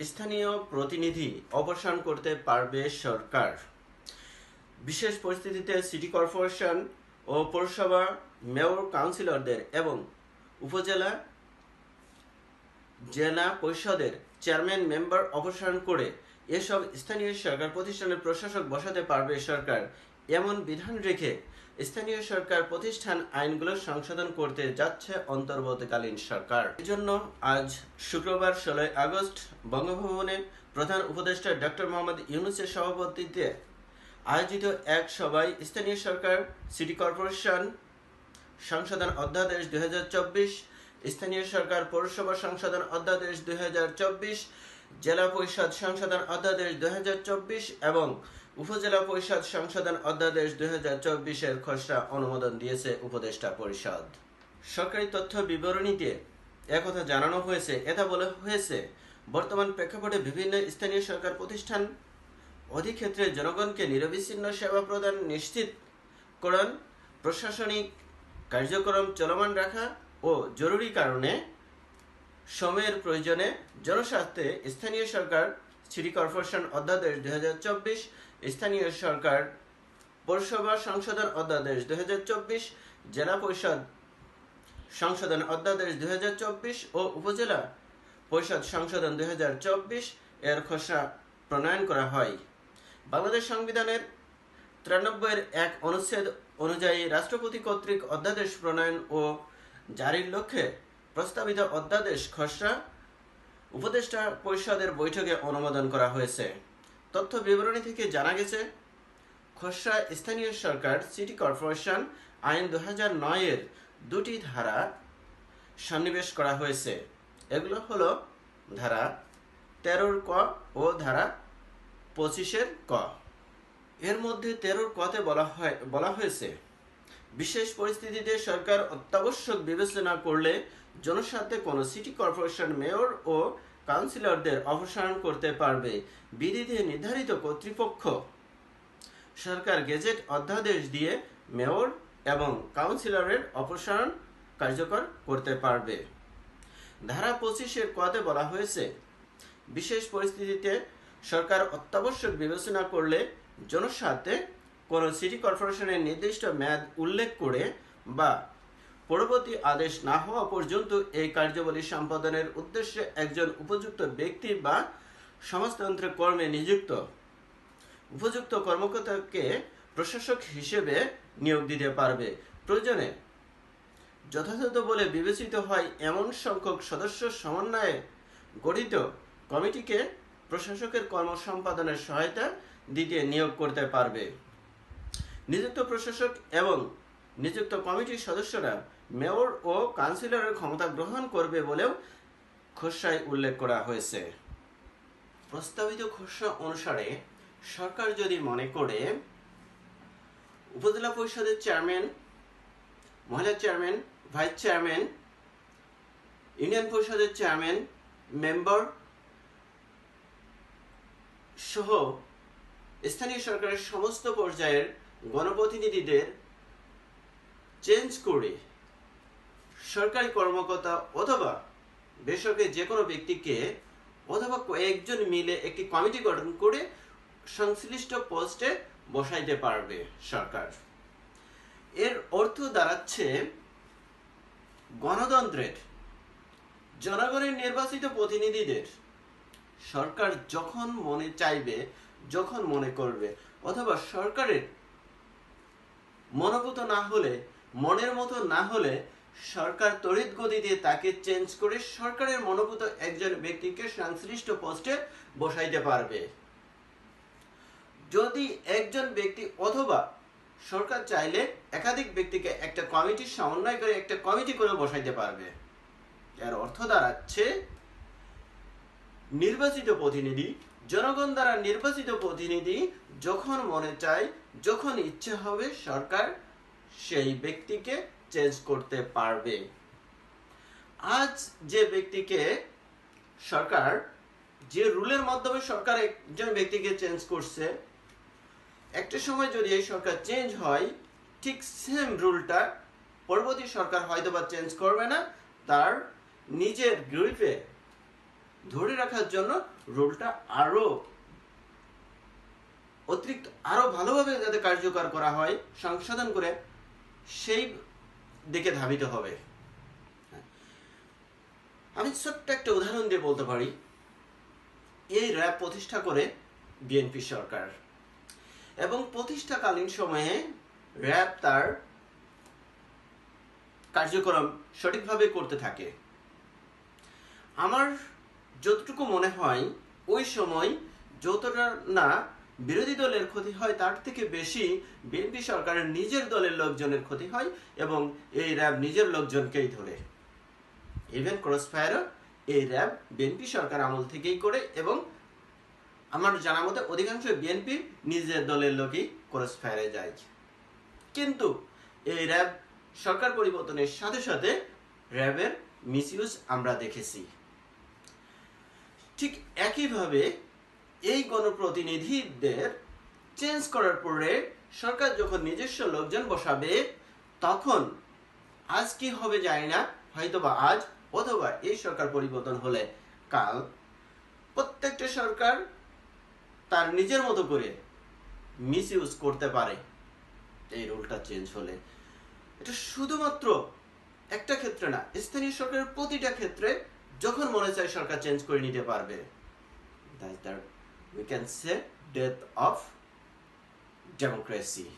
স্থানীয় প্রতিনিধি অবসান করতে পারবে সরকার। বিশেষ পরিস্থিতিতে সিটি কর্পোরেশন ও পৌরসভা, মেয়র, কাউন্সিলরদের এবং উপজেলা জেলা পরিষদের চেয়ারম্যান, মেম্বার অপসারণ করে এসব স্থানীয় সরকার প্রতিষ্ঠানের প্রশাসক বসাতে পারবে সরকার। এমন বিধান রেখে স্থানীয় সরকার প্রতিষ্ঠান আইনগুলো সংশোধন করতে যাচ্ছে অন্তর্বর্তীকালীন সরকার। এজন্য আজ শুক্রবার ষোলোই আগস্ট বঙ্গভবনে প্রধান উপদেষ্টা ডক্টর মোহাম্মদ ইউনুসের সভাপতিত্বে আয়োজিত এক সভায় স্থানীয় সরকার, সিটি কর্পোরেশন, সংশোধন অধ্যাদেশ দুই হাজার চব্বিশ, স্থানীয় সরকার পৌরসভা সংশোধন অধ্যাদেশ দুই হাজার চব্বিশ, জেলা পরিষদ সংশোধন অধ্যাদেশ দুই হাজার চব্বিশ এবং উপজেলা পরিষদ সংশোধন অধ্যাদেশ দুই এর খসড়া অনুমোদন দিয়েছে উপদেষ্টা পরিষদ। সরকারি তথ্য বিবরণীতে একথা জানানো হয়েছে, এটা বলা হয়েছে, বর্তমান প্রেক্ষাপটে বিভিন্ন স্থানীয় সরকার প্রতিষ্ঠান অধিক ক্ষেত্রে জনগণকে নিরবিচ্ছিন্ন সেবা প্রদান নিশ্চিত নিশ্চিতকরণ প্রশাসনিক কার্যক্রম চলমান রাখা ও জরুরি কারণে সময়ের প্রয়োজনে জনস্বার্থে স্থানীয় সরকার সিটি কর্পোরেশন অধ্যাদেশ দুই স্থানীয় সরকার পৌরসভা সংশোধন অধ্যাদেশ দুই জেলা পরিষদ সংশোধন অধ্যাদেশ দুই ও উপজেলা পরিষদ সংশোধন দুই এর খসড়া প্রণয়ন করা হয়। বাংলাদেশ সংবিধানের তিরানব্বইয়ের এক অনুচ্ছেদ অনুযায়ী রাষ্ট্রপতি কর্তৃক অধ্যাদেশ প্রণয়ন ও জারির লক্ষ্যে প্রস্তাবিত অধ্যাদেশ খসড়া উপদেষ্টা পরিষদের বৈঠকে অনুমোদন করা হয়েছে। তথ্য বিবরণী থেকে জানা গেছে, খসড়া স্থানীয় সরকার, সিটি কর্পোরেশন, আইন দু নয়ের দুটি ধারা সন্নিবেশ করা হয়েছে। এগুলো হলো ধারা তেরোর ক ও ধারা পঁচিশের ক। এর মধ্যে তেরোর কতে বলা হয়, বলা হয়েছে, বিশেষ পরিস্থিতিতে সরকার অত্যাবশ্যক বিবেচনা করলে জনস্বার্থে কোনো সিটি কর্পোরেশন মেয়র ও কাউন্সিলরদের অপসারণ করতে পারবে। বিধিতে নির্ধারিত কর্তৃপক্ষ। সরকার গেজেট অধ্যাদেশ দিয়ে মেয়র এবং কাউন্সিলরের অপসারণ কার্যকর করতে পারবে। ধারা পঁচিশের কতে বলা হয়েছে, বিশেষ পরিস্থিতিতে সরকার অত্যাবশ্যক বিবেচনা করলে জনস্বার্থে কোনো সিটি কর্পোরেশনের নির্দিষ্ট মেয়াদ উল্লেখ করে বা পরবর্তী আদেশ না হওয়া পর্যন্ত এই কার্যাবলী সম্পাদনের উদ্দেশ্যে একজন উপযুক্ত ব্যক্তি বা সমাজতন্ত্রের কর্মে নিযুক্ত। উপযুক্ত কর্মকর্তাকে প্রশাসক হিসেবে নিয়োগ দিতে পারবে। প্রয়োজনে যথাযথ বলে বিবেচিত হয় এমন সংখ্যক সদস্য সমন্বয়ে গঠিত কমিটিকে প্রশাসকের কর্ম সম্পাদনের সহায়তা দিতে নিয়োগ করতে পারবে। নিযুক্ত প্রশাসক এবং নিযুক্ত কমিটির সদস্যরা মেয়র ও কাউন্সিলরের ক্ষমতা গ্রহণ করবে বলেও খসড়ায় উল্লেখ করা হয়েছে। প্রস্তাবিত খসড়া অনুসারে সরকার যদি মনে করে, উপজেলা পরিষদের চেয়ারম্যান, মহিলা চেয়ারম্যান, ভাইস চেয়ারম্যান, ইউনিয়ন পরিষদের চেয়ারম্যান, মেম্বার সহ স্থানীয় সরকারের সমস্ত পর্যায়ের গণপ্রতিনিধিদের চেঞ্জ করে সরকারি কর্মকর্তা অথবা বেসরকারি যে কোনো ব্যক্তিকে অথবা কয়েকজন মিলে একটি কমিটি গঠন করে সংশ্লিষ্ট পোস্টে বসাইতে পারবে সরকার। এর অর্থ দাঁড়াচ্ছে গণতন্ত্রের, জনগণের নির্বাচিত প্রতিনিধিদের। সরকার যখন মনে চাইবে, যখন মনে করবে, অথবা সরকারের মনোভূত না হলে, মনের মতো না হলে সরকার তড়িৎ গতিতে তাকে চেঞ্জ করে সরকারের মনোভূত একজন ব্যক্তিকে সংশ্লিষ্ট পোস্টে বসাইতে পারবে। যদি একজন ব্যক্তি অথবা সরকার চাইলে একাধিক ব্যক্তিকে একটা কমিটির সমন্বয় করে একটা কমিটি করে বসাইতে পারবে। এর অর্থ দাঁড়াচ্ছে, নির্বাচিত প্রতিনিধি, জনগণ দ্বারা নির্বাচিত প্রতিনিধি যখন মনে চায়, যখন ইচ্ছে হবে সরকার সেই ব্যক্তিকে চেঞ্জ করতে পারবে। আজ যে ব্যক্তিকে সরকার, যে রুলের মাধ্যমে সরকার একজন ব্যক্তিকে চেঞ্জ করছে, একটা সময় যদি এই সরকার চেঞ্জ হয়, ঠিক সেম রুলটা পরবর্তী সরকার হয়তো বা চেঞ্জ করবে না, তার নিজের গ্রিপে ধরে রাখার জন্য রুলটা আরও অতিরিক্ত আরও ভালোভাবে যাতে কার্যকর করা হয়, সংশোধন করে, সেই দিকে ধাবিত হবে। আমি ছোট্ট একটা উদাহরণ দিয়ে বলতে পারি। এই র্যাব প্রতিষ্ঠা করে বিএনপি সরকার। এবং প্রতিষ্ঠাকালীন সময়ে র্যাব তার কার্যক্রম সঠিকভাবে করতে থাকে। আমার যতটুকু মনে হয়, ওই সময় যতটা না বিরোধী দলের ক্ষতি হয় তার থেকে বেশি বিএনপি সরকারের নিজের দলের লোকজনের ক্ষতি হয় এবং এই র্যাব নিজের লোকজনকেই ধরে। ইভেন ক্রসফায়ারও এই র্যাব বিএনপি সরকার আমল থেকেই করে এবং আমার জানা মতে অধিকাংশ বিএনপি নিজের দলের লোকই ক্রসফায়ারে যায়। কিন্তু এই র্যাব সরকার পরিবর্তনের সাথে সাথে র্যাবের মিসইউজ আমরা দেখেছি। ঠিক একইভাবে এই গণপ্রতিনিধিদের চেঞ্জ করার পরে সরকার যখন নিজস্ব লোকজন বসাবে, তখন আজ কি হবে জানি না, হয়তোবা আজ অথবা এই সরকার পরিবর্তন হলে কাল প্রত্যেকটা সরকার তার নিজের মতো করে মিস ইউজ করতে পারে। এই রুলটা চেঞ্জ হলে। এটা শুধুমাত্র একটা ক্ষেত্রে না, স্থানীয় সরকারের প্রতিটা ক্ষেত্রে যখন মনে চায় সরকার চেঞ্জ করে নিতে পারবে। That we can say death of democracy.